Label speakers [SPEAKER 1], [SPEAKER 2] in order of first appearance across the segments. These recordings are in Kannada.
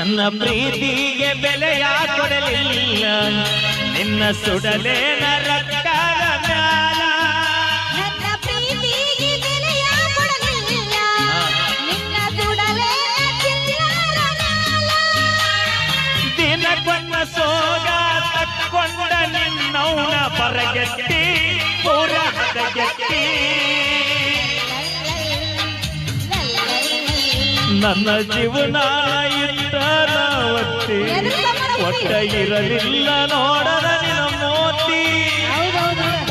[SPEAKER 1] ನನ್ನ ಪ್ರೀತಿಗೆ ಬೆಲೆಯ ಕೊಡಲಿಲ್ಲ. ನಿನ್ನ
[SPEAKER 2] ಸುಡಲೇ ಚಿಲ್ಲರ
[SPEAKER 1] ದಿನಕ್ಕೊಂದ ಸೋಗ ತಕ್ಕೊಂಡ ನಿನ್ನವನ ಬರಗೆಟ್ಟಿ ಪೂರ ಹದಗೆಟ್ಟಿ. ನನ್ನ ಜೀವನ ಒತ್ತಿ. ಒಟ್ಟ ಇರಲಿಲ್ಲ ನೋಡದ ನಿನ್ನ ಮೋತಿ.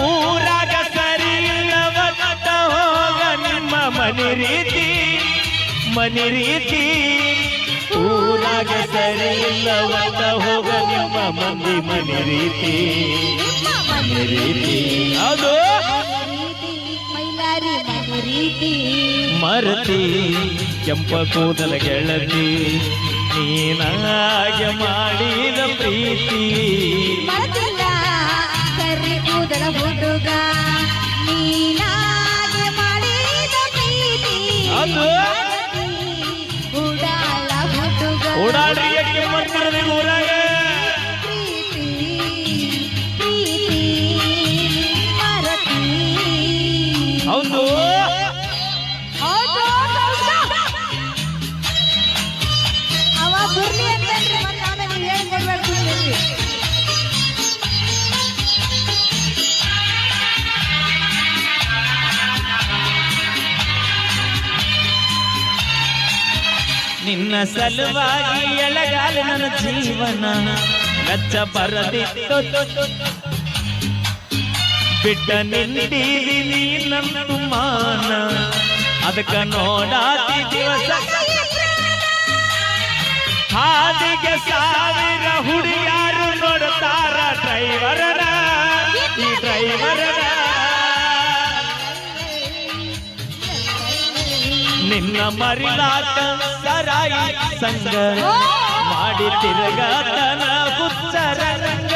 [SPEAKER 1] ಊರಾಗ ಸರಿ ಇಲ್ಲವತ್ತ ಹೋಗ ನಿಮ್ಮ ಮನಿ ರೀತಿ. ಮನಿ ರೀತಿ. ಊರಾಗ ಸರಿ ಇಲ್ಲವತ್ತ ಹೋಗ ನಿಮ್ಮ ಮಂದಿ ಮನಿ ರೀತಿ. ಮನಿ ರೀತಿ. ಅದು. ಮರತಿ, ಕೆಂಪ ಕೂದಲ ಗೆಳತಿ. ನೀನಾಗೆ ಮಾಡಿದ ಪ್ರೀತಿ
[SPEAKER 2] ಮರೆತಿಲ್ಲ ಕರಿ ಕೂದಲ ಹುಡುಗ ನೀನಾಗೆ ಮಾಡಿದ ಪ್ರೀತಿ
[SPEAKER 1] ಅದು? ನಿನ್ನ ಸಲುವಾಗಿ ಎಳಗಾಲ ನನ್ನ ಜೀವನ. ನಚ್ಚ ಬರದಿತ್ತು ಬಿಟ್ಟ ನಿಂದೀವಿ ನೀ ನನ್ನ ಮಾನ ಅದಕ್ಕ ನೋಡಾತಿ ದಿವಸ. ಹಾದಿಗೆ ಸಾವಿರ ಹುಡುಗಾರು ನೋಡುತ್ತಾರ ಡ್ರೈವರನ. ಈ ಡ್ರೈವರನ ನಿನ್ನ ಮರಿಲಾಟ ಸರಾಯಿ ಸಂಗ ಮಾಡಿ ತಿರುಗಾತನ ಹುಚ್ಚರ ರಂಗ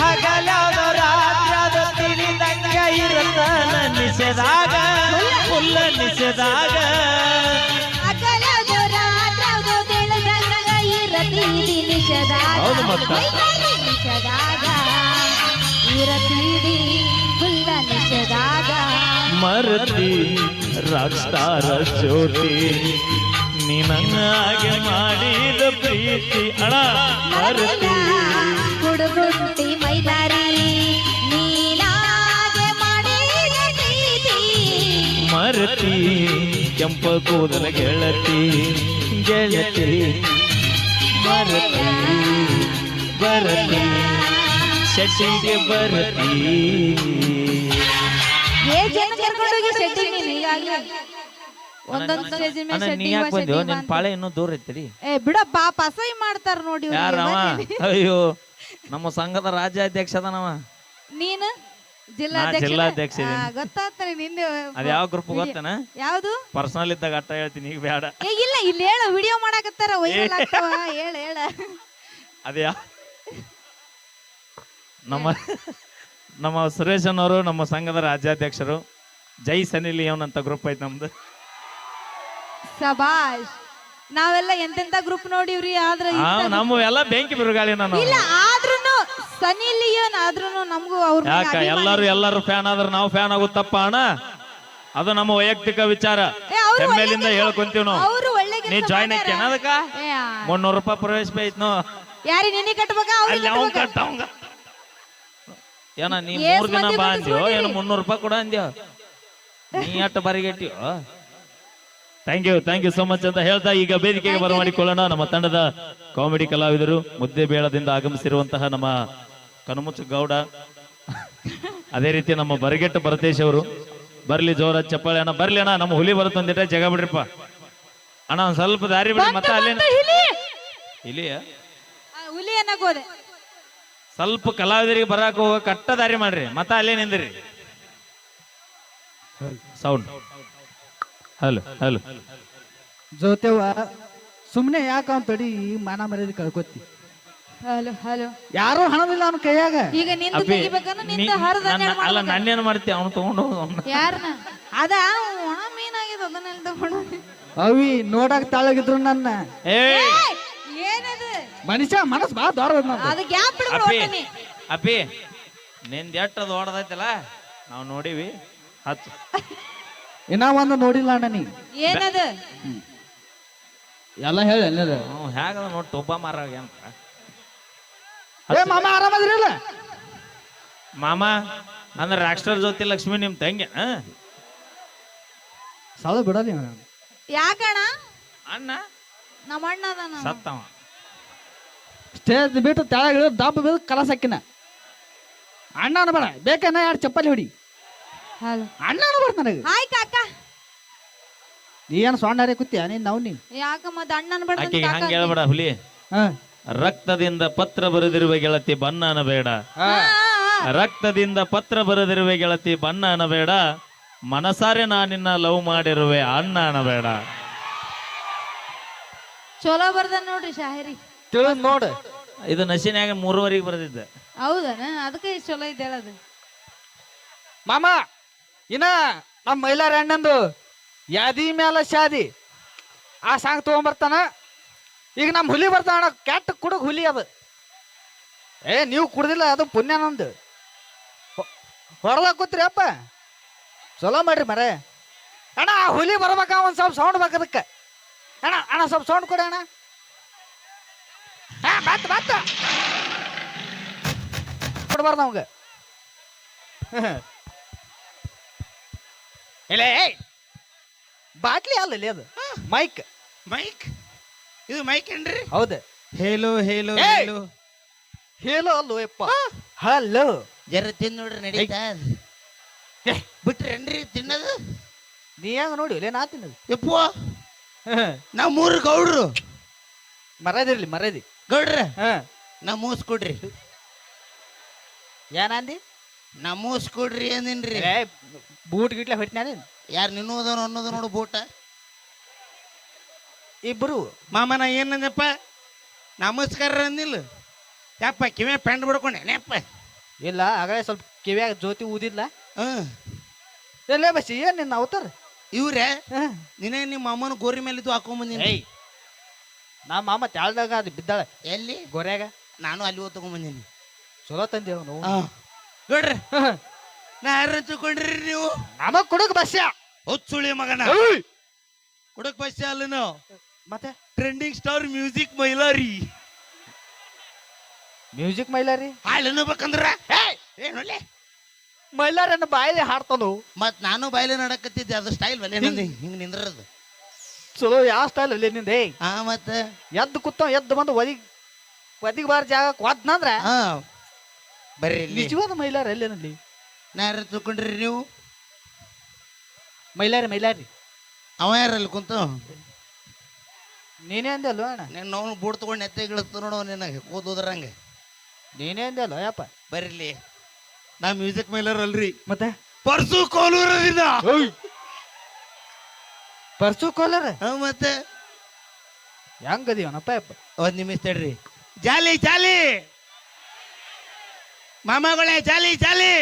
[SPEAKER 1] ಹಗಲಾದ ರಾತ್ರದ ತಿಳಿದಂಗ ಇರತನ ನಿಷೇಧಾಗ ಫುಲ್ಲ
[SPEAKER 2] ನಿಸದಾಗ.
[SPEAKER 1] ಹೌದು ಮತ್ತ.
[SPEAKER 2] ಮೈದಾರಿ
[SPEAKER 1] ಮರತಿ ರಾಕ್ಸ್ಟಾರ ಜ್ಯೋತಿ ನಿನಗೆ ಮಾಡಿದ ಪ್ರೀತಿ ಅಣ ಮರತಿ.
[SPEAKER 2] ಹುಡುಗುಟ್ಟಿ ಮೈದಾರಿ
[SPEAKER 1] ಮರತಿ ಕೆಂಪ ಕೂದಲ ಗೆಳತಿ ಗೆಳತಿ. ಮರತಿ ಬರತಿ ಶಶಿಗೆ ಬರತಿ
[SPEAKER 2] ಸೆಟ್ಟಿಂಗ್ ನೀನು ಈಗಾಗ್ಲೇ? ಒಂದೊಂದು ಸ್ಟೇಜ್ ಮೇಲೆ
[SPEAKER 1] ಅಣ್ಣ ನೀ
[SPEAKER 2] setting
[SPEAKER 1] ಯಾಕೆ
[SPEAKER 2] ಬಾ,
[SPEAKER 1] ಬಂದ್ಯೋ
[SPEAKER 2] setting ಬಾ
[SPEAKER 1] ನಿನ್
[SPEAKER 2] ಅಂತ.
[SPEAKER 1] ಪಾಳೆ ಇನ್ನೂ ದೂರ ಇತ್ತರಿ
[SPEAKER 2] ಏ ಬಿಡಪ್ಪ ಪಸೈ ಮಾಡ್ತಾರ ನೋಡಿ ಇವ್ರಿಗೆ,
[SPEAKER 1] ಯಾರವ?
[SPEAKER 2] ಬನ್ನಿ.
[SPEAKER 1] ಅಯ್ಯೋ ನಮ್ಮ ಸಂಘದ ರಾಜ್ಯಾಧ್ಯಕ್ಷ ಅದನವ.
[SPEAKER 2] ನೀನು? ಜಿಲ್ಲಾಧ್ಯಕ್ಷ
[SPEAKER 1] ಜಿಲ್ಲಾಧ್ಯಕ್ಷ ಇದೀನಿ.
[SPEAKER 2] ಗೊತ್ತಾಗ್ತಾನೆ ನಿಂದೆ
[SPEAKER 1] ಅದ ಯಾವ ಗ್ರೂಪ್ ಗೊತ್ತನ?
[SPEAKER 2] ಯಾವ್ದು?
[SPEAKER 1] ಪರ್ಸನಲ್ ಇದ್ದಾಗ ಅಟ್ಟ ಹೇಳ್ತೀನಿ ಈಗ ಬೇಡ.
[SPEAKER 2] ಏ ಇಲ್ಲ ಇಲ್ಲಿ ಹೇಳ ವಿಡಿಯೋ ಮಾಡಾಕತ್ತಾರ ವೈರಲ್ ಆಗ್ತಾವ. ಹೇಳ ಹೇಳ.
[SPEAKER 1] ಅದ್ಯಾ ಯಾವ ನಮ್ಮ ನಮ್ಮ ಸುರೇಶನ್ ಅವರು ನಮ್ಮ ಸಂಘದ ರಾಜ್ಯಾಧ್ಯಕ್ಷರು. ಜೈ ಸನಿ ಲಿಯೋನ್ ಅಂತ ಗ್ರೂಪ್ ಐತೆ ನಮ್ದು.
[SPEAKER 2] ಸಬಾಷ್ ನಾವೆಲ್ಲ ಎಂತೆಂತ ಗ್ರೂಪ್ ನೋಡಿವ್ರಿ? ಆದ್ರೆ ಇಂಥ-
[SPEAKER 1] ನಮ್ಮ ಎಲ್ಲ ಬೆಂಕಿ ಬಿರುಗಾಳಿ ನಾನು
[SPEAKER 2] ಇಲ್ಲ ಆದ್ರೂನು ಸನಿ ಲಿಯೋನ್ ಆದ್ರೂನು ನಮಗೂ ಅವ್ರ ಮೇಲೆ
[SPEAKER 1] ಯಾಕ
[SPEAKER 2] ಅಭಿಮಾನ
[SPEAKER 1] ಎಲ್ಲರೂ ಎಲ್ಲರೂ ಫ್ಯಾನ್ ಆದ್ರೆ ನಾವು ಫ್ಯಾನ್ ಆಗುತ್ತಪ್ಪ ಅಣ್ಣ? ಅದು ನಮ್ಮ ವೈಯಕ್ತಿಕ ವಿಚಾರ.
[SPEAKER 2] ಏ, ಅವ್ರು
[SPEAKER 1] ಹೆಮ್ಮೆಲಿಂದ
[SPEAKER 2] ಒಳ್ಳೆ
[SPEAKER 1] ಹೇಳ್ಕೊಂತೀವಿ ನಾವು.
[SPEAKER 2] ಅವ್ರು ಒಳ್ಳೆ
[SPEAKER 1] ನೀ
[SPEAKER 2] ಕೆಲ್ಸ
[SPEAKER 1] ಜಾಯ್ನ್
[SPEAKER 2] ಮಾಡ್ಯಾರ.
[SPEAKER 1] ಅದಕ್ಕ?
[SPEAKER 2] ಏ,
[SPEAKER 1] ಮುನ್ನೂರು ರೂಪಾಯಿ ಪ್ರವೇಶ ಐತ್ನು
[SPEAKER 2] ಯಾರಿ ನಿನ್ನೆ ಕಟ್ಟಬೇಕಾ
[SPEAKER 1] ಅಲ್ಲಿ ಅವ್ನ್
[SPEAKER 2] ಕಟ್ಬೇಕಾ?
[SPEAKER 1] ಕಟ್ಟ ಅವಂಗ ಏನ ನೀ ಮೂರು ದಿನ ಬಾ ಅಂದ್ಯೋ. ಏನು ಮುನ್ನೂರು ರೂಪಾಯಿ ಕೊಡ ಅಂದ್ಯೋ? ನೀ ಅಟ್ಟು ಬರಿಗೆಟ್ಟಿಯೋ thank you thank you so much ಅಂತ ಹೇಳ್ತಾ ಈಗ ವೇದಿಕೆಗೆ ಬರಮಾಡಿಕೊಳ್ಳೋಣ ನಮ್ಮ ತಂಡದ ಕಾಮಿಡಿ ಕಲಾವಿದರು ಮುದ್ದೆ ಬೇಳದಿಂದ ಆಗಮಿಸಿರುವಂತಹ ನಮ್ಮ ಕನುಮುಚ್ಚ ಗೌಡ. ಅದೇ ರೀತಿ ನಮ್ಮ ಬರಗೆಟ್ಟು ಭರತೇಶ್ ಅವರು. ಬರ್ಲಿ ಜೋರ ಚಪ್ಪಾಳೆ ಅಣ್ಣ. ಬರ್ಲಿ ಅಣ್ಣ ನಮ್ಮ ಹುಲಿ ಬರುತ್ತೆ ಒಂದಿಟ ಜಗ ಬಿಡ್ರಿಪ್ಪ. ಅಣ್ಣ ಒಂದ್ ಸ್ವಲ್ಪ ದಾರಿ ಬಿಡಿ ಮತ್ತೆ ಅಲ್ಲಿ
[SPEAKER 2] ಇಲ್ಲಿ ಹುಲಿ.
[SPEAKER 1] ಇಲ್ಲಿಯ
[SPEAKER 2] ಹುಲಿ ಅನ್ನಕೋದೆ
[SPEAKER 1] ಸ್ವಲ್ಪ ಕಲಾವಿದರಿಗೆ ಬರಾಕ ಹೋಗ ಕಟ್ಟ ದಾರಿ ಮಾಡ್ರಿ. ಮತ್ತ ಅಲ್ಲೇ ನಿಂದಿರಿ. ಸೌಂಡ್ ಹಲೋ ಹಲೋ
[SPEAKER 3] ಜೊತೆವ ಸುಮ್ನೆ ಯಾಕ ಅವ್ನ್ ತಡಿ ಮಾನ ಮರ್ಯಾದೆ ಕಳ್ಕೊತಿ.
[SPEAKER 2] ಹಲೋ ಹಲೋ
[SPEAKER 3] ಯಾರು ಹಣವಿಲ್ಲ ಅವ್ನ ಕೈಯಾಗ.
[SPEAKER 2] ಈಗ ನಿಂದು
[SPEAKER 1] ಅಪ್ಪಿ,
[SPEAKER 2] ತೆಗಿಬೇಕನ್ನ
[SPEAKER 1] ನೀ-
[SPEAKER 2] ಹರಿದ
[SPEAKER 1] ನನ್ನ- ಅಲ್ಲ ನನ್ನೇನ್ ಮಾಡ್ತಿ? ಅವ್ನು ತಗೊಂಡು ಹೋಗು ಅವ್ನ.
[SPEAKER 2] ಯಾರನ್ನ ಅದ ಒಣ ಮೀನಾಗಿದೆ ಅದನ್ನೆಲ್ಲ ತಗೊಂಡು
[SPEAKER 3] ಅವಿ ನೋಡಕ್ ತಾಳಗಿದ್ರು ನನ್ನ.
[SPEAKER 1] ಏ
[SPEAKER 3] ಮನುಷ್ಯ ಮನಸ್ ಬಾ ದೊಡ್ಡ
[SPEAKER 2] ಅದು ಗ್ಯಾಪ್ ಬಿಡ್ಬಿಡು
[SPEAKER 1] ಅಪ್ಪಿ. ಅಪ್ಪಿ ನಿಂದ ಎಟ್ಟದು ಹೊಡೆದೈತಲ್ಲ ನಾವು ನೋಡಿವಿ. ಹತ್ತು.
[SPEAKER 3] ಇನ್ನ ಒಂದು ನೋಡಿಲ್ಲ ಅಣ್ಣ ನೀ.
[SPEAKER 2] ಏನದು?
[SPEAKER 3] ಎಲ್ಲ ಹೇಳಿ ಎಲ್ಲ
[SPEAKER 1] ಹ್ಞೂ ಹೇಗದ ನೋಡಿ ತುಪ್ಪ ಮಾರಾಗ ಅಂತ
[SPEAKER 3] ಏ ಮಾಮ ಆರಾಮದ್ರಿಲ್ಲ
[SPEAKER 1] ಮಾಮ ಅಂದ್ರೆ ರಾಕ್ಸ್ಟರ್ ಜೊತೆ ಲಕ್ಷ್ಮಿ ನಿಮ್ ತಂಗಿ ಆ?
[SPEAKER 3] ಸಾಲ ಬಿಡಲಿ
[SPEAKER 2] ಯಾಕಣ್ಣ?
[SPEAKER 1] ಅಣ್ಣ?
[SPEAKER 2] ನಮ್ಮ ಅಣ್ಣ ಅದಾನ.
[SPEAKER 1] ಸತ್ತವ.
[SPEAKER 3] ಸ್ಟೇಜ್ ಬಿಟ್ಟು ತೆಳಗ ದಬ್ಬ ಬಿದ್ದು ಕಲಸ ಹಾಕಿನ. ಬೇಡ ಅನ್ಬೇಡ ಬೇಕನ್ನ ಎರಡು ಚಪ್ಪಲಿ ಹೊಡಿ.
[SPEAKER 2] ಅಣ್ಣನ
[SPEAKER 3] ಅಣ್ಣ ಅನ್ಬೇಡ ನನಗೆ.
[SPEAKER 2] ಹಾಯ್ ಕಾಕ.
[SPEAKER 3] ನೀ ಏನು ಸೊಂಡಾರೆ ಕೂತಿಯ? ನೀನ್ ನಾವು
[SPEAKER 2] ಯಾಕ ಮತ್ತೆ ಅಣ್ಣನ ಬೇಡ
[SPEAKER 1] ಆಕೆಗೆ ಹಂಗೆ ಹೇಳ್ಬೇಡ ಹುಲಿ.
[SPEAKER 3] ಹಾ.
[SPEAKER 1] ರಕ್ತದಿಂದ ಪತ್ರ ಬರೆದಿರುವ ಗೆಳತಿ ಬಣ್ಣನ ಬೇಡ. ರಕ್ತದಿಂದ ಪತ್ರ ಬರೆದಿರುವ ಗೆಳತಿ ಬಣ್ಣನ ಬೇಡ. ಮನಸಾರೆ ನಾನಿನ್ನ ಲವ್ ಮಾಡಿರುವೆ ಅಣ್ಣನ ಬೇಡ.
[SPEAKER 2] ಚಲೋ ಬರ್ದ ನೋಡ್ರಿ ಶಾಹಿರಿ.
[SPEAKER 3] ತಿಳಿದ್ ನೋಡು.
[SPEAKER 1] ಇದು ನಶಿನ್ಯಾಗ ಮೂರುವರೆಗೆ ಬರೆದಿದ್ದೆ.
[SPEAKER 2] ಹೌದನ? ಅದಕ್ಕೆ ಇಷ್ಟ್ ಚಲೋ ಇದೆ ಹೇಳೋದು
[SPEAKER 3] ಮಾಮ ಇನ್ನ ನಮ್ಮ ಮೈಲಾರ ಅಣ್ಣಂದು ಯಾದಿ ಮ್ಯಾಲ ಶಾದಿ. ಆ ಸಾಂಗ್ ತಗೊಂಬರ್ತಾನ. ಈಗ ನಮ್ಮ ಹುಲಿ ಬರ್ತಾನ ಕೆಟ್ಟ ಕುಡಕ್ ಹುಲಿ ಅದು. ಏ ನೀವು ಕುಡ್ದಿಲ್ಲ ಅದು ಪುಣ್ಯ ನಂದು. ಹೊರದಾಗ ಕೂತ್ರಿ ಅಪ್ಪ. ಚಲೋ ಮಾಡ್ರಿ ಮರೆ. ಅಣ್ಣ ಆ ಹುಲಿ ಬರ್ಬೇಕ ಒಂದು ಸ್ವಲ್ಪ ಸೌಂಡ್ ಬೇಕು ಅದಕ್ಕೆ. ಅಣ್ಣ ಅಣ್ಣ ಸ್ವಲ್ಪ ಸೌಂಡ್ ಕೊಡಿ ಅಣ್ಣ. ಬತ್ ಬತ್. ಕೊಡ್ಬಾರ್ದು ಅವಂಗ ಇಲ್ಲ ಏಯ್. ಬಾಟ್ಲಿ ಅಲ್ಲ ಅದು. ಮೈಕ್
[SPEAKER 4] ಮೈಕ್ ಇದು ಮೈಕ್ ಏನ್ರಿ?
[SPEAKER 3] ಹೌದು.
[SPEAKER 4] ಹೇಲೋ ಹೇಲೋ
[SPEAKER 3] ಏಯ್!
[SPEAKER 4] ಹೇಲೋ
[SPEAKER 3] ಹೇಳೋ ಅಲ್ಲೋ ಯಪ್ಪ. ಹಲೋ.
[SPEAKER 4] ಜರ ತಿಂದ್ ನೋಡ್ರಿ ನಡೀತಾ
[SPEAKER 3] ಏ,
[SPEAKER 4] ಬಿಟ್ರೇನ್ರಿ ತಿನ್ನದು?
[SPEAKER 3] ನೀ ಹೆಂಗ ನೋಡಿ ಇಲ್ಲ ನಾ ತಿನ್ನದು.
[SPEAKER 4] ಯಪ್ಪ ನಾವ್ ಮೂರು ಗೌಡ್ರು.
[SPEAKER 3] ಮರದಿರ್ಲಿ ಮರದಿ
[SPEAKER 4] ಗೌಡ್ರ
[SPEAKER 3] ಹ.
[SPEAKER 4] ನಾ ಮೂಸ್ ಕೊಡ್ರಿ.
[SPEAKER 3] ಏನಂದಿ
[SPEAKER 4] ನಮೂಸ್ ಮೂಸ್ ಕೊಡ್ರಿ ಅಂದಿನ್ರಿ.
[SPEAKER 3] ಏ ಬೂಟ್ ಗಿಟ್ಲೆ ಹೊಟ್ಟಿನ
[SPEAKER 4] ಯಾರು ನಿನ್ನೋದನು ಅನ್ನೋದು ನೋಡು ಬೂಟ.
[SPEAKER 3] ಇಬ್ರು?
[SPEAKER 4] ಮಾಮನ ನಾ ಏನಂದಪ್ಪ ನಮಸ್ಕಾರ ಅಂದಿಲ್ಲ. ಯಪ್ಪ ಕಿವಿ ಪೆಂಡ್ ಬಿಡ್ಕೊಂಡೆ ನೆಪ್ಪ.
[SPEAKER 3] ಇಲ್ಲ ಆಗಲೇ ಸ್ವಲ್ಪ ಕಿವಿಯಾಗ ಜ್ಯೋತಿ ಊದಿಲ್ಲ
[SPEAKER 4] ಹ್ಮ್
[SPEAKER 3] ಎಲ್ಲೇ ಬಸ್ ಏನು ನಿನ್ನ ಅವತಾರ?
[SPEAKER 4] ಇವ್ರೆ
[SPEAKER 3] ಹ.
[SPEAKER 4] ನಿನ್ನೆ ನಿಮ್ಮ ಅಮ್ಮನ ಗೋರಿ ಮೇಲೆ ಇದು ಹಾಕೊಂಬಂದಿನಿ.
[SPEAKER 3] ಏಯ್ ನಮ್ಮ ಮಾಮ ತ್ಯಾಳ್ದಾಗ ಅದು ಬಿದ್ದಾಳೆ.
[SPEAKER 4] ಎಲ್ಲಿ?
[SPEAKER 3] ಗೊರ್ಯಾಗ.
[SPEAKER 4] ನಾನು ಅಲ್ಲಿ ಹೋಗಿ ಬಂದೀನಿ.
[SPEAKER 3] ಚಲೋ ತಂದೇವ್ ನಾವು
[SPEAKER 4] ನೋಡ್ರಿ. ನಾ ಯಾರ ತಿಳ್ಕೊಂಡ್ರಿ ನೀವು?
[SPEAKER 3] ನಮಗ್ ಕುಡುಕ್ ಬಸ್ಯ
[SPEAKER 4] ಹುಚ್ಚುಳಿ ಮಗನ. ಕುಡಕ್ ಬಸ್ ಅಲ್ಲ ನಾವು?
[SPEAKER 3] ಮತ್ತೆ?
[SPEAKER 4] Trending star music Mailari.
[SPEAKER 3] Music Mailari?
[SPEAKER 4] ಹಾಳು ಅನ್ನಬೇಕಂದ್ರ ಏನೊಳ್ಳೆ
[SPEAKER 3] ಮೈಲಾರನ್ನ ಬಾಯಲ್ಲಿ ಹಾಡ್ತಾನು.
[SPEAKER 4] ಮತ್ ನಾನು ಬಾಯಲ್ಲಿ ನಡಕತ್ತಿದ್ದೆ ಅದು ಸ್ಟೈಲ್ ನಂದು. ಹಿಂಗ್ ನಿಂದ್ರದು.
[SPEAKER 3] ಚಲೋ ಯಾವ ಸ್ಟೈಲ್ ಅಲ್ಲಿ ನಿಂದ?
[SPEAKER 4] ಹಾ ಮತ್ತ?
[SPEAKER 3] ಎದ್ದು ಕುತ್ತ ಎದ್ದು ಬಂದು ಒದಿ ಒದಿಗ್ ಬಾರ ಜಾಗ ಕೊದ್ನಂದ್ರ
[SPEAKER 4] ಹಾ. ಬರ್ರಿ ಇಲ್ಲಿ.
[SPEAKER 3] ನಿಜವಾದ ಮೈಲಾರ ಎಲ್ಲೇನಲ್ಲಿ
[SPEAKER 4] ನಾ ಯಾರ ತಿಳ್ಕೊಂಡ್ರಿ ನೀವು?
[SPEAKER 3] ಮೈಲಾರಿ ಮೈಲಾರಿ.
[SPEAKER 4] ಅವ ಯಾರಲ್ಲಿ ಕುಂತ?
[SPEAKER 3] ನೀನೇ ಅಂದೆ ಅಲ್ವ ಅಣ್ಣ?
[SPEAKER 4] ನೀನು ನಾವು ಬೂಟ್ ತಗೊಂಡು ಎತ್ತೆ ಇಳಿಸ್ತು ನೋಡು ನಿನಗೆ ಕೂದೋದ್ರಂಗೆ
[SPEAKER 3] ನೀನೇ ಅಂದೆ ಅಲ್ವ ಯಪ್ಪ?
[SPEAKER 4] ಬರ್ರಿ ನಾ ಮ್ಯೂಸಿಕ್ ಮೈಲರ್ ಅಲ್ರಿ
[SPEAKER 3] ಮತ್ತೆ?
[SPEAKER 4] ಪರ್ಸು ಕೋಲೂರದಿಂದ.
[SPEAKER 3] ಪರ್ಸು ಕೋಲರ್?
[SPEAKER 4] ಹಾ ಮತ್ತೆ?
[SPEAKER 3] ಹೆಂಗದೀವನಪ್ಪ ಅದೀವನಪ್ಪ
[SPEAKER 4] ಒಂದ್ ನಿಮಿಷ ತಡ್ರಿ. ಜಾಲಿ ಜಾಲಿ! ಮಾಮಗಳೇ ಜಾಲಿ ಜಾಲಿ!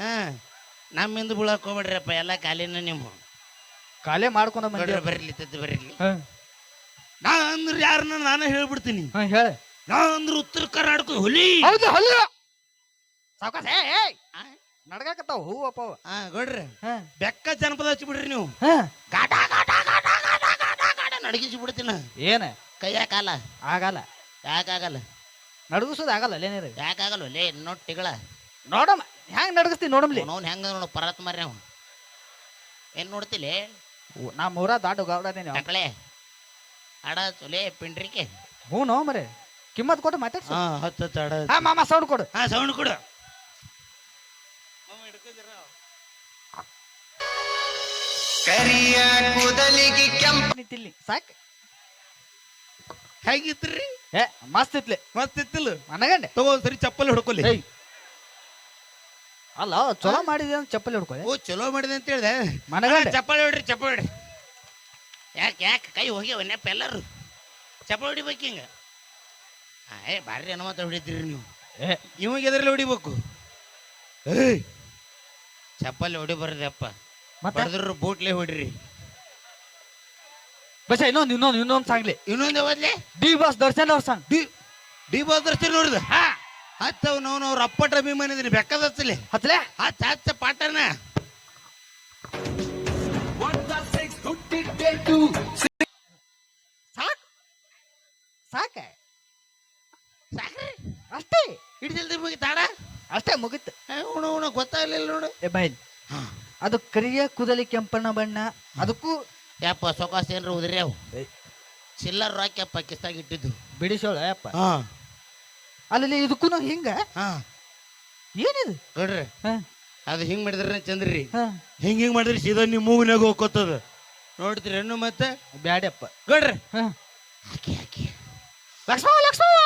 [SPEAKER 4] ಹಾ ನಮ್ಮಿಂದ ಬೀಳಕ್ ಹೋಗ್ಬೇಡ್ರಪ್ಪ ಎಲ್ಲ ಕಾಲಿನ ನಿಮ್ಮ
[SPEAKER 3] ಕಾಲೇ ಮಾಡ್ಕೊಂಡ
[SPEAKER 4] ನೋಡ್ರಿ ಬರ್ಲಿ ತದ್ದು ಬರ್ಲಿ.
[SPEAKER 3] ನಾನಂದ್ರೆ
[SPEAKER 4] ನಾ ಅಂದ್ರೆ ಯಾರನ್ನ ನಾನು ಹೇಳ್ಬಿಡ್ತೀನಿ.
[SPEAKER 3] ಹಾ ಹೇಳ.
[SPEAKER 4] ನಾ ಅಂದ್ರೆ ಉತ್ತರ ಕರ್ನಾಟಕ ಹುಲಿ.
[SPEAKER 3] ಹೌದು ಹೌದು ಸಾವ್ಕಾಸ ಏ
[SPEAKER 4] ಆ?
[SPEAKER 3] ನಡ್ಗಾಕತ್ತಾವ ಹೂವಪ್ಪ ಅವ.
[SPEAKER 4] ಹಾ ಗೌಡ್ರಿ
[SPEAKER 3] ಹ,
[SPEAKER 4] ಬೆಕ್ಕ ಜನಪದ ಹಚ್ಚಿ ಬಿಡ್ರಿ ನೀವು.
[SPEAKER 3] ಹಾ.
[SPEAKER 4] ಗಾಟ ಗಾಟ ಗಾಟ ಗಾಟ ಗಾಟ ಗಾಟ ನಡಗಿಸಿ ಬಿಡ್ತೀನಿ.
[SPEAKER 3] ಏನ?
[SPEAKER 4] ಕೈಯ ಕಾಲ.
[SPEAKER 3] ಆಗಲ್ಲ.
[SPEAKER 4] ಯಾಕಾಗಲ್ಲ
[SPEAKER 3] ನಡಗಿಸೋದು ಆಗಲ್ಲ ಅಲ್ಲೇನಿರ
[SPEAKER 4] ಯಾಕಾಗಲ್ಲ ಲೇ ನೋಡ್ ತಿಗಳ
[SPEAKER 3] ನೋಡಮ್ಮ ಹೆಂಗ್ ನಡಗಿಸ್ತಿ ನೋಡಮ್ಲಿ
[SPEAKER 4] ಅವನು ಹೆಂಗ ನೋಡು ಪರತ್ ಮಾರ್ರಿ ಅವ ಏನ್ ನೋಡ್ತಿಲೆ
[SPEAKER 3] ನಾ ಮೂರ ದಾಟು ಗೌಡನೇ ನೀವು.
[SPEAKER 4] ಟಕಳೆ ಅಡ ಚೊಲೇ ಪಿಂಡ್ರಿಕೆ.
[SPEAKER 3] ಹ್ಞೂ ನೋ ಮರೆ ಕಿಮ್ಮತ್ ಕೊಟ್ಟು ಮಾತಾಡ್ಸ.
[SPEAKER 4] ಹಾ ಹತ್ತು ಹತ್ತು ಅಡ.
[SPEAKER 3] ಹಾ ಮಾಮ ಸೌಂಡ್ ಕೊಡು.
[SPEAKER 4] ಹಾ ಸೌಂಡ್ ಕೊಡು.
[SPEAKER 5] ಕರಿಯ ಕೂದಲಿಗೆ ಕೆಂಪ.
[SPEAKER 3] ನಿಂತಿಲ್ಲಿ. ಸಾಕ್.
[SPEAKER 4] ಹೇಗಿದ್ರಿ?
[SPEAKER 3] ಏ ಮಸ್ತ್ ಇತ್ಲೆ.
[SPEAKER 4] ಮಸ್ತ್ ಇತ್ತಿಲ್ಲ?
[SPEAKER 3] ಮನಗಂಡೆ.
[SPEAKER 4] ತಗೋ ಸರಿ ಚಪ್ಪಲಿ ಹುಡ್ಕೊಲಿ
[SPEAKER 3] ಏಯ್. ಅಲ್ಲ ಚಲೋ ಮಾಡಿದೆ ಅಂತ ಚಪ್ಪಲಿ ಹಿಡ್ಕೊಳ್ಳಿ.
[SPEAKER 4] ಓ ಚಲೋ ಮಾಡಿದೆ ಅಂತ ಹೇಳ್ದೆ.
[SPEAKER 3] ಮನಗಂಡೆ.
[SPEAKER 4] ಚಪ್ಪಲಿ ಹೊಡ್ರಿ ಚಪ್ಪಲಿ ಹೊಡ್ರಿ. ಯಾಕೆ ಯಾಕೆ? ಕೈ ಹೋಗ್ಯಾವ ಒನ್ಯಪ್ಪ ಎಲ್ಲರೂ. ಚಪ್ಪಲಿ ಹೊಡಿಬೇಕು ಹಿಂಗ. ಆ, ಏ ಭಾರಿ ಏನೋ ಮಾತ್ರ ಹೊಡಿತೀರಿ ನೀವು.
[SPEAKER 3] ಏ.
[SPEAKER 4] ಇವಾಗ ಎದ್ರಲ್ಲಿ ಹೊಡಿಬೇಕು? ಏಯ್. ಚಪ್ಪಲಿ ಹೊಡಿ ಬರ್ದಪ್ಪ
[SPEAKER 3] ಮತ್ತೆ?
[SPEAKER 4] ಬಡದ್ರ ಬೂಟ್ಲೆ ಹೊಡ್ರಿ.
[SPEAKER 3] ಬಸ ಇನ್ನೊಂದು ಇನ್ನೊಂದು ಇನ್ನೊಂದು ಸಾಂಗ್ಲಿ
[SPEAKER 4] ಇನ್ನೊಂದು ಓದ್ಲಿ
[SPEAKER 3] ಡಿ ಬಾಸ್ ದರ್ಶನ್ ಅವ್ರ ಸಾಂಗ್
[SPEAKER 4] ಡಿ ಬಾಸ್ ದರ್ಶನ್ ನೋಡಿದ ಹತ್ತವ್ ನೋನ್ ಅವ್ರ ಅಪ್ಪಟ ಅಭಿಮಾನಿ ಇದೀನಿ ಬೆಕ್ಕದತ್ತಲಿ
[SPEAKER 3] ಹತ್ಲೆ
[SPEAKER 4] ಹಚ್ಚ ಹಚ್ಚ ಪಾಠನ.
[SPEAKER 3] ಸಾಕ್. ಸಾಕ.
[SPEAKER 4] ಸಾಕ್ರಿ.
[SPEAKER 3] ಅಷ್ಟೇ.
[SPEAKER 4] ಜಲ್ದಿ ಮುಗಿತಾಡ
[SPEAKER 3] ಅಷ್ಟೇ ಮುಗಿತು.
[SPEAKER 4] ಉಣ ಉಣ ಗೊತ್ತಾಗ್ಲಿಲ್ಲ ನೋಡು.
[SPEAKER 3] ಏ ಬಾಯ್ ಅದು ಕರಿಯ ಕುದಲಿ ಕೆಂಪಣ್ಣ ಬಣ್ಣ. ಅದಕ್ಕೂ
[SPEAKER 4] ಯಪ್ಪ ಸೊಕಾಸ ಏನ್ರ ಉದ್ರಿ ಅವು. ಚಿಲ್ಲರ್ ರಾಕ್ಯಪ್ಪ ಕಿಸ್ತಾಗ ಇಟ್ಟಿದ್ದು.
[SPEAKER 3] ಬಿಡಿಸೋಳ ಯಪ್ಪ.
[SPEAKER 4] ಹಾ.
[SPEAKER 3] ಅಲ್ಲಿ ಇದಕ್ಕೂ ಹಿಂಗ?
[SPEAKER 4] ಹಾ.
[SPEAKER 3] ಏನಿದು?
[SPEAKER 4] ನೋಡ್ರಿ
[SPEAKER 3] ಹಾ.
[SPEAKER 4] ಅದು ಹಿಂಗ್ ಮಾಡಿದ್ರೆ ಚಂದ್ರಿ.
[SPEAKER 3] ಹಾ.
[SPEAKER 4] ಹಿಂಗ್ ಹಿಂಗ್ ಮಾಡಿದ್ರೆ ಸೀದಾ ನೀವು ಮೂವಿನಾಗ ಹೋಗ್ಕೋತದ ನೋಡ್ತೀರಿ ಹೆಣ್ಣು ಮತ್ತೆ?
[SPEAKER 3] ಬ್ಯಾಡ್ಯಪ್ಪ ನೋಡ್ರಿ.
[SPEAKER 4] ಹಾಕಿ
[SPEAKER 3] ಲಕ್ಷ್ಮವ ಲಕ್ಷ್ಮವ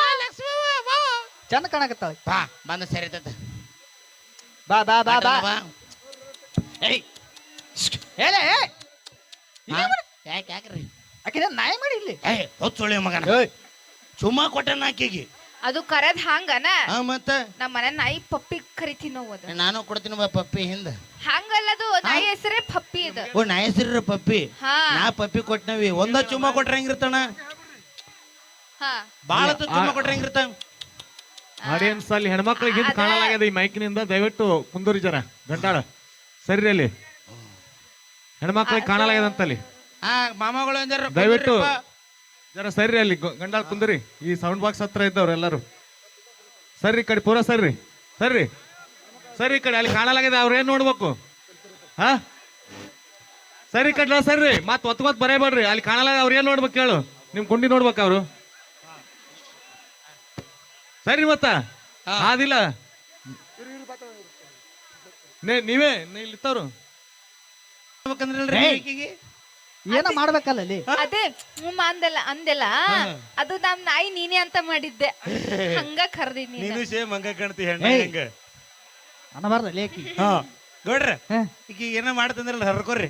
[SPEAKER 3] ಚಂದ ಕಾಣಕತ್ತಾವ
[SPEAKER 4] ಬಾ ಬಂದ ಸರಿ
[SPEAKER 3] ಬಾ ಬಾ ಬಾ. ಬಾ.
[SPEAKER 4] ಏಯ್
[SPEAKER 3] ಹೇಳ
[SPEAKER 4] ಹಾ? ಯಾಕೆ ಯಾಕ್ರಿ
[SPEAKER 3] ಆಕಿನ ನಾಯಿ ಮಾಡಿ ಇಲ್ಲಿ.
[SPEAKER 4] ಏಯ್ ಹೊಚ್ಚೊಳ್ಳಿ ಮಗನ.
[SPEAKER 3] ಏಯ್.
[SPEAKER 4] ಸುಮ್ಮ ಕೊಟ್ಟನ ಆಕಿಗೆ.
[SPEAKER 2] ಅದು ಕರೆದ್ ಹಂಗನ?
[SPEAKER 4] ಹಾ ಮತ್ತ?
[SPEAKER 2] ನಮ್ಮ ಮನೆ ನಾಯಿ ಪಪ್ಪಿ ಕರಿತೀನಿ ನಾವು ಅದು.
[SPEAKER 4] ನಾನು ಕೊಡ್ತೀನಿ ಬಾ ಪಪ್ಪಿ ಹಿಂದ.
[SPEAKER 2] ಹಂಗಲ್ಲದು ನಾಯಿ ಹೆಸರೇ ಪಪ್ಪಿ ಇದು.
[SPEAKER 4] ಓ ನಾಯಿ ಹೆಸರು ಪಪ್ಪಿ?
[SPEAKER 2] ಹಾ.
[SPEAKER 4] ನಾ ಪಪ್ಪಿ ಕೊಟ್ಟನವಿ ಒಂದ ಚುಮ್ಮ ಕೊಟ್ರ ಹೆಂಗಿರ್ತಾನ?
[SPEAKER 2] ಹಾ.
[SPEAKER 4] ಬಾಳ ಚುಮ್ಮ ಕೊಟ್ರ ಹೆಂಗಿರ್ತಾನ
[SPEAKER 6] ಆಡಿಯನ್ಸ್ ಅಲ್ಲಿ ಹೆಣ್ಮಕ್ಳಿಗೆ ಹಿಂದ್. ಕಾಣಲಾಗ್ಯದ ಈ ಮೈಕ್ನಿಂದ ದಯವಿಟ್ಟು ಕುಂದೂರಿ ಜನ ಗಂಟಾಳ. ಸರಿ ಅಲ್ಲಿ. ಹೆಣ್ಮಕ್ಳಿಗೆ ಕಾಣಲಾಗ್ಯದ ಅಲ್ಲಿ
[SPEAKER 4] ಹಾ ಮಾಮಗಳು ಅಂದಾರ
[SPEAKER 6] ದಯವಿಟ್ಟು ಜರ ಸರಿ ಅಲ್ಲಿ ಗಂಡ ಕುಂದ್ರಿ. ಈ ಸೌಂಡ್ ಬಾಕ್ಸ್ ಹತ್ರ ಇದ್ದವ್ರು ಎಲ್ಲರೂ. ಸರಿ ಕಡೆ ಪೂರ ಸರ್ರಿ ಸರ್ರಿ ಸರಿ ಕಡೆ ಅಲ್ಲಿ ಕಾಣಲಾಗಿದೆ ಅವ್ರು ಏನ್ ನೋಡ್ಬೇಕು? ಹಾ? ಸರಿ ಕಡ್ಲ ಕಡೆ ಸರ್ರಿ ಮತ್ ಒತ್ಕೊತ್ ಬರೇಬೇಡ್ರಿ. ಅಲ್ಲಿ ಕಾಣಲಾಗ ಅವ್ರು ಏನ್ ನೋಡ್ಬೇಕು ಹೇಳು ನಿಮ್ ಗುಂಡಿ ನೋಡ್ಬೇಕು ಅವ್ರು. ಸರಿ ಮತ್ತ? ಆದಿಲ್ಲ ನೇ- ನೀವೇ ನೀ ಇಲ್ಲಿತ್ತವ್ರು
[SPEAKER 3] ಏನ ಮಾಡ್ಬೇಕಲ್ಲ ಅಲ್ಲಿ?
[SPEAKER 2] ಅದೇ ಹ್ಮ್ ಅಂದೆಲ್ಲ ಅಂದೆಲ್ಲ ಅದು ನಮ್ ನಾಯಿ ನೀನೇ ಅಂತ ಮಾಡಿದ್ದೆ. ಹಂಗ ಕರ್ದಿನಿ ನೀನು.
[SPEAKER 4] ಸೇಮ್ ಹಂಗ ಕಾಣ್ತಿ ಹೆಣ್ಣ
[SPEAKER 3] ಏಯ್.
[SPEAKER 4] ಹಂಗ?
[SPEAKER 3] ಅನ್ನಬಾರ್ದ ಲೇಕಿ
[SPEAKER 4] ಹಾ ಗೌಡ್ರ
[SPEAKER 3] ಹಾ.
[SPEAKER 4] ಈಗ ಏನ ಮಾಡ್ತಂದ್ರಲ್ಲ ಹರ್ಕೋರಿ.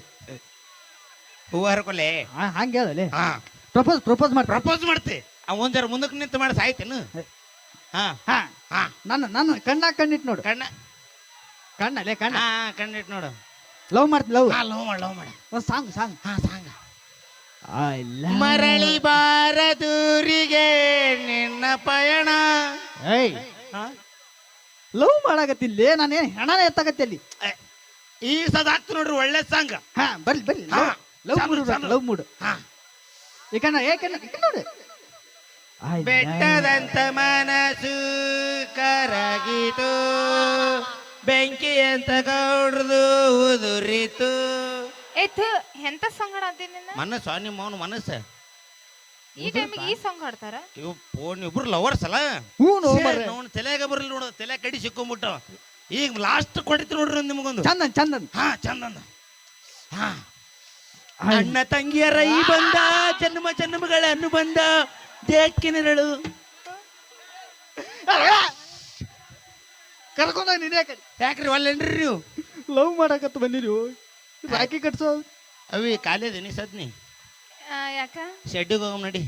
[SPEAKER 4] ಹೂವ ಹರ್ಕೊಲೆ.
[SPEAKER 3] ಹಂಗೆ ಹೇಳಲಿ
[SPEAKER 4] ಹಾ.
[SPEAKER 3] ಪ್ರಪೋಸ್ ಪ್ರಪೋಸ್ ಮಾಡ್ರ
[SPEAKER 4] ಪ್ರಪೋಸ್ ಮಾಡ್ತಿ. ಅವ್ ಒಂದ್ ಜರ ಮುಂದಕ್ಕೆ ನಿಂತು ಮಾಡಿ ಸಾಯ್ತೇನು? ಹಾ.
[SPEAKER 3] ಹಾ.
[SPEAKER 4] ಹಾ.
[SPEAKER 3] ನನ್ನ ನನ್ನ ಕಣ್ಣ ಕಣ್ಣಿಟ್ ನೋಡು.
[SPEAKER 4] ಕಣ್ಣ
[SPEAKER 3] ಕಣ್ಣಲ್ಲೇ ಕಣ್ಣ.
[SPEAKER 4] ಹಾ ಕಣ್ಣಿಟ್ ನೋಡು.
[SPEAKER 3] ಲವ್ ಮಾಡ್ತಿ ಲವ್
[SPEAKER 4] ಹಾ ಲವ್ ಮಾಡ ಲವ್ ಮಾಡ.
[SPEAKER 3] ಒಂದು ಸಾಂಗ್ ಸಾಂಗ್.
[SPEAKER 4] ಹಾ ಸಾಂಗ್.
[SPEAKER 3] ಐ ಲವ್
[SPEAKER 4] ಮರಳಿ ಬಾರದೂರಿಗೆ ನಿನ್ನ ಪಯಣ.
[SPEAKER 3] ಏಯ್.
[SPEAKER 4] ಹಾ?
[SPEAKER 3] ಲವ್ ಮಾಡಾಕತ್ತಿಲ್ಲೇ ನಾನೇನು ಹೆಣನೇ ಎತ್ತಾಗತ್ತೆ ಅಲ್ಲಿ.
[SPEAKER 4] ಈ ಸದ ಆಗ್ತು ನೋಡ್ರಿ ಒಳ್ಳೆ ಸಾಂಗ್.
[SPEAKER 3] ಹಾ ಬರ್ಲಿ ಬರ್ಲಿ.
[SPEAKER 4] ಹಾ.
[SPEAKER 3] ಲವ್
[SPEAKER 4] ಚಾಲು,
[SPEAKER 3] ಮೂಡ್. Love mood.
[SPEAKER 4] ಹಾ.
[SPEAKER 3] ಏಕಣ್ಣ ಏಕಣ್ಣ ಏಕಣ್ಣ ನೋಡು.
[SPEAKER 4] ಬೆಟ್ಟದಂತ ಮನಸ್ಸು ಕರಗಿತು ಬೆಂಕಿ ಅಂತ ಕೌಡ್ರದು ಉದುರಿತು.
[SPEAKER 2] ಏತು ಎಂತ ಸಾಂಗ್ ಹಾಡ್ತೀನಿ ನಿನ್ನ?
[SPEAKER 4] ಮನಸ್ಸು ನಿಮ್ಮ ಅವನ ಮನಸ್ಸು?
[SPEAKER 2] ಈ ಟೈಮಿಗೆ ಈ ಸಾಂಗ್ ಹಾಡ್ತಾರ?
[SPEAKER 4] ಇವ್ ಫೋನ್ ಇಬ್ರು ಲವರ್ಸ್ ಅಲ್ಲ?
[SPEAKER 3] ಹ್ಞೂ ನೋ ಮಾರ್ರೆ.
[SPEAKER 4] ಅವ್ನ ತಲೆಗ ಬರ್ಲಿ ನೋಡು ತಲೆ ಕಡಿ ಸಿಕ್ಕೊಂಬಿಟ್ಟ ಈಗ ಲಾಸ್ಟ್ ಕೊಡಿತು ನೋಡ್ರಿ ಒಂದ್ ನಿಮಗೊಂದು.
[SPEAKER 3] ಚಂದನ್ ಚಂದನ್.
[SPEAKER 4] ಹಾ ಚಂದಂದ ಹಾ. ಅಣ್ಣ ತಂಗಿಯರ ಈ ಬಂದ ಜನ್ಮ ಜನ್ಮಗಳ ಅನುಬಂಧ ದೇಕ್ಕಿನರಳು
[SPEAKER 3] ಕರ್ಕೊಂಡೋಗಿ ನೀನೇ ಕಡೆ
[SPEAKER 4] ಯಾಕ್ರಿ ಒಲ್ಲೇನ್ರಿ ನೀವು?
[SPEAKER 3] ಲವ್ ಮಾಡಾಕತ್ತ ಬಂದಿರಿ ರಾಕಿ ಕಟ್ಸೋ?
[SPEAKER 4] ಅವಿ ಕಾಲೇಜ್ ನೀ ಸದ್ನಿ?
[SPEAKER 2] ಆ, ಯಾಕ?
[SPEAKER 4] ಶೆಡ್ಡಿಗೆ ಹೋಗಮ್ ನಡಿ.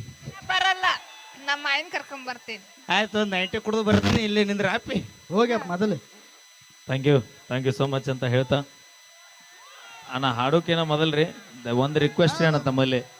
[SPEAKER 2] ಬರಲ್ಲ. ನಮ್ಮ ಮಾಯನ್ ಕರ್ಕೊಂಡ್ ಬರ್ತೀನಿ.
[SPEAKER 4] ಆಯ್ತು ಒಂದು ನೈಂಟಿ ಕುಡಿದು ಬರ್ತೀನಿ ಇಲ್ಲಿ ನಿಂದ್ರ ಹಾಪಿ
[SPEAKER 3] ಹೋಗ್ಯಪ್ಪ ಮೊದಲು.
[SPEAKER 1] Thank you thank you so much ಅಂತ ಹೇಳ್ತಾ. ಅಣ್ಣ ಹಾಡೋಕೇನ ಮೊದಲ್ರಿ? ದ- ಒಂದು ರಿಕ್ವೆಸ್ಟ್ ಅಣ್ಣ ತಮ್ಮಲ್ಲಿ.